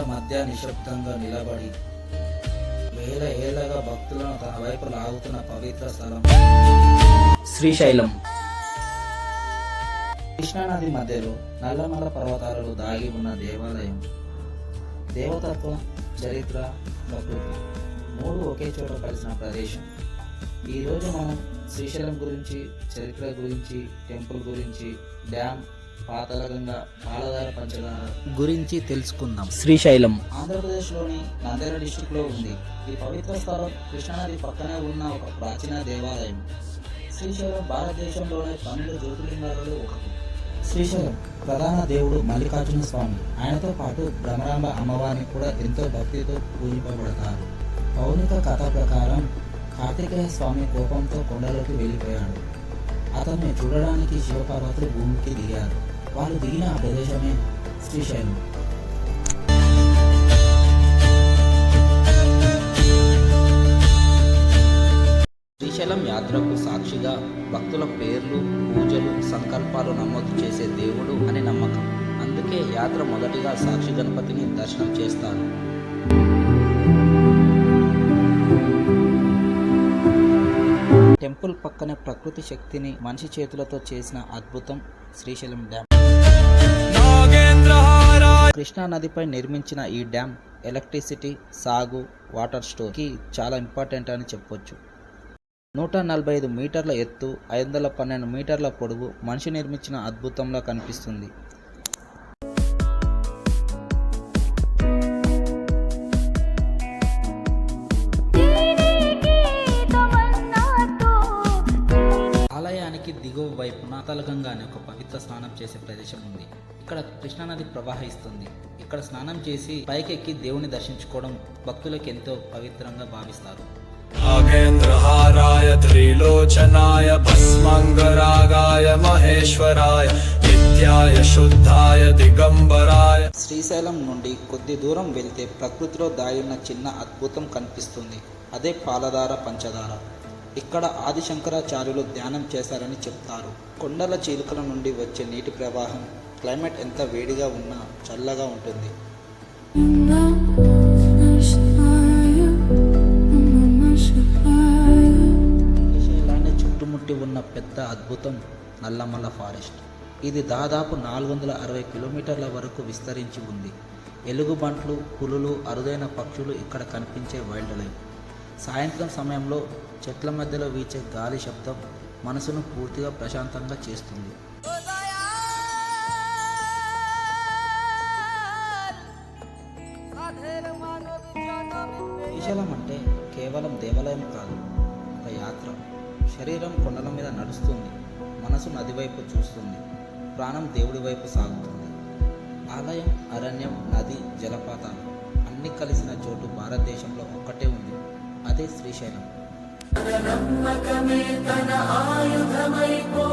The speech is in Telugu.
మధ్య నిశ్శబ్దంగా నిలబడి వేల ఏళ్ళగా భక్తులను తన వైపు లాగుతున్న పవిత్ర స్థలం. శ్రీశైలం. కృష్ణానది మధ్యలో నల్లమల పర్వతాలలో దాగి ఉన్న దేవాలయం. దేవతత్వం చరిత్ర ప్రకృతి మూడు ఒకే చోట కలిసిన ప్రదేశం. ఈరోజు మనం శ్రీశైలం గురించి చరిత్ర గురించి టెంపుల్ గురించి డ్యామ్ పాతలగంగా పాలధార పంచదార గురించి తెలుసుకుందాం. శ్రీశైలం. ఆంధ్రప్రదేశ్లోని నంద్యాల డిస్టిక్లో ఉంది. ఈ పవిత్ర స్థలం కృష్ణానది పక్కనే ఉన్న ఒక ప్రాచీన దేవాలయం. శ్రీశైలం భారతదేశంలోని పన్నెండు జ్యోతిర్లింగాలలో ఒకటి. శ్రీశైలం ప్రధాన దేవుడు మల్లికార్జున స్వామి. ఆయనతో పాటు భ్రమరాంబ అమ్మవారిని కూడా ఎంతో భక్తితో పూజింపబడతారు. పౌనిక కథ ప్రకారం కార్తికేయ స్వామి కోపంతో కొండలోకి వెళ్ళిపోయాడు. అతన్ని చూడడానికి శివపార్వతులు భూమికి దిగారు. వాళ్ళు దిగిన ఆ ప్రదేశమే శ్రీశైలం శ్రీశైలం యాత్రకు సాక్షిగా భక్తుల పేర్లు పూజలు సంకల్పాలు నమోదు చేసే దేవుడు అని నమ్మకం. అందుకే యాత్ర మొదటిగా సాక్షి గణపతిని దర్శనం చేస్తారు. టెంపుల్ పక్కనే ప్రకృతి శక్తిని మనిషి చేతులతో చేసిన అద్భుతం శ్రీశైలం డ్యామ్. కృష్ణా నదిపై నిర్మించిన ఈ డ్యామ్ ఎలక్ట్రిసిటీ సాగు వాటర్ స్టోర్కి చాలా ఇంపార్టెంట్ అని చెప్పొచ్చు. నూట నలభై ఐదు మీటర్ల ఎత్తు ఐదు వందల పన్నెండు మీటర్ల పొడవు మనిషి నిర్మించిన అద్భుతంలా కనిపిస్తుంది. ఆలయానికి దిగువ వైపున తలగంగా అనే ఒక పవిత్ర స్నానం చేసే ప్రదేశం ఉంది. ఇక్కడ కృష్ణానది ప్రవాహిస్తుంది. ఇక్కడ స్నానం చేసి పైకెక్కి దేవుని దర్శించుకోవడం భక్తులకు ఎంతో పవిత్రంగా భావిస్తారు. నాగేంద్రహారాయ త్రిలోచనాయ భస్మంగరాగాయ మహేశ్వరాయ నిత్యాయ శుద్ధాయ దిగంబరాయ. శ్రీశైలం నుండి కొద్ది దూరం వెళ్తే ప్రకృతిలో దాగిన చిన్న అద్భుతం కనిపిస్తుంది. అదే పాలధార పంచదార ఇక్కడ ఆదిశంకరాచార్యులు ధ్యానం చేశారని చెప్తారు. కొండల చీలికల నుండి వచ్చే నీటి ప్రవాహం క్లైమేట్ ఎంత వేడిగా ఉన్నా చల్లగా ఉంటుంది. ఇలానే చుట్టుముట్టి ఉన్న పెద్ద అద్భుతం నల్లమల్ల ఫారెస్ట్. ఇది దాదాపు నాలుగు వందల అరవై కిలోమీటర్ల వరకు విస్తరించి ఉంది. ఎలుగుబంట్లు పులులు అరుదైన పక్షులు ఇక్కడ కనిపించే వైల్డ్ లైఫ్. సాయంత్రం సమయంలో చెట్ల మధ్యలో వీచే గాలి శబ్దం మనసును పూర్తిగా ప్రశాంతంగా చేస్తుంది. శ్రీశైలం అంటే కేవలం దేవాలయం కాదు ఒక యాత్ర. శరీరం కొండల మీద నడుస్తుంది మనసు నది వైపు చూస్తుంది ప్రాణం దేవుడి వైపు సాగుతుంది. ఆలయం అరణ్యం నది జలపాతాలు అన్ని కలిసిన చోటు భారతదేశంలో ఒక్కటే ఉంది అదే శ్రీశైలం. నమ్మకమే తన ఆయుధమైపో